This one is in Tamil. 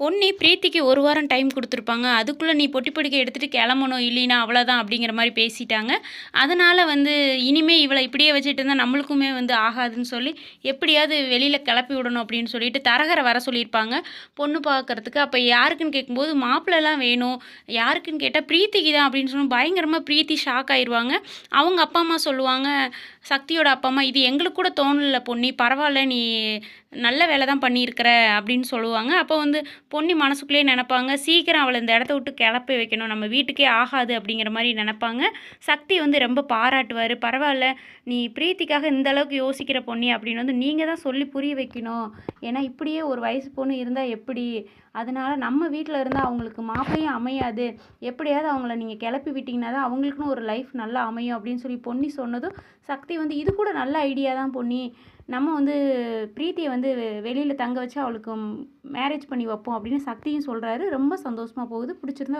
பொன்னி பிரீத்திக்கு ஒரு வாரம் டைம் கொடுத்துருப்பாங்க. அதுக்குள்ளே நீ பொட்டி பொடிக்க எடுத்துகிட்டு கிளம்பணும் இல்லைனா அவ்வளோதான் அப்படிங்கிற மாதிரி பேசிட்டாங்க. அதனால் வந்து இனிமேல் இவளை இப்படியே வச்சுட்டு இருந்தால் நம்மளுக்குமே வந்து ஆகாதுன்னு சொல்லி எப்படியாவது வெளியில் கிளப்பி விடணும் அப்படின்னு சொல்லிட்டு தரகரை வர சொல்லியிருப்பாங்க. பொண்ணு பார்க்கறதுக்கு அப்போ யாருக்குன்னு கேட்கும்போது மாப்பிள்ளைலாம் வேணும். யாருக்குன்னு கேட்டால் பிரீத்திக்கு தான் அப்படின்னு சொல்லணும் பயங்கரமாக பிரீத்தி ஷாக் ஆயிடுவாங்க அவங்க அப்பா அம்மா சொல்லுவாங்க சக்தியோட அப்பா அம்மா இது எங்களுக்கு கூட தோணல பொண்ணி பரவாயில்ல நீ நல்ல வேலை தான் பண்ணியிருக்கிற அப்படின்னு சொல்லுவாங்க. அப்போ வந்து பொன்னி மனசுக்குள்ளேயே நினைப்பாங்க. சீக்கிரம் அவளை இந்த இடத்த விட்டு கிளப்பி வைக்கணும். நம்ம வீட்டுக்கே ஆகாது அப்படிங்கிற மாதிரி நினைப்பாங்க. சக்தி வந்து ரொம்ப பாராட்டுவார். பரவாயில்ல நீ பிரீத்திக்காக இந்த அளவுக்கு யோசிக்கிற பொன்னி அப்படின்னு வந்து நீங்கள் தான் சொல்லி புரிய வைக்கணும். ஏன்னா இப்படியே ஒரு வயசு பொண்ணு இருந்தால் எப்படி? அதனால் நம்ம வீட்டில் இருந்தால் அவங்களுக்கு மாப்பிளையும் அமையாது. எப்படியாவது அவங்கள நீங்கள் கிளப்பி விட்டிங்கன்னா தான் அவங்களுக்குன்னு ஒரு லைஃப் நல்லா அமையும் அப்படின்னு சொல்லி பொன்னி சொன்னதும் சக்தி வந்து இது கூட நல்ல ஐடியா தான் பொன்னி நம்ம வந்து பிரீத்தியை வந்து வெளியில் தங்க வச்சு அவளுக்கு மேரேஜ் பண்ணி வைப்போம் அப்படின்னு சக்தியும் சொல்கிறாரு ரொம்ப சந்தோஷமாக போகுது. பிடிச்சிருந்தா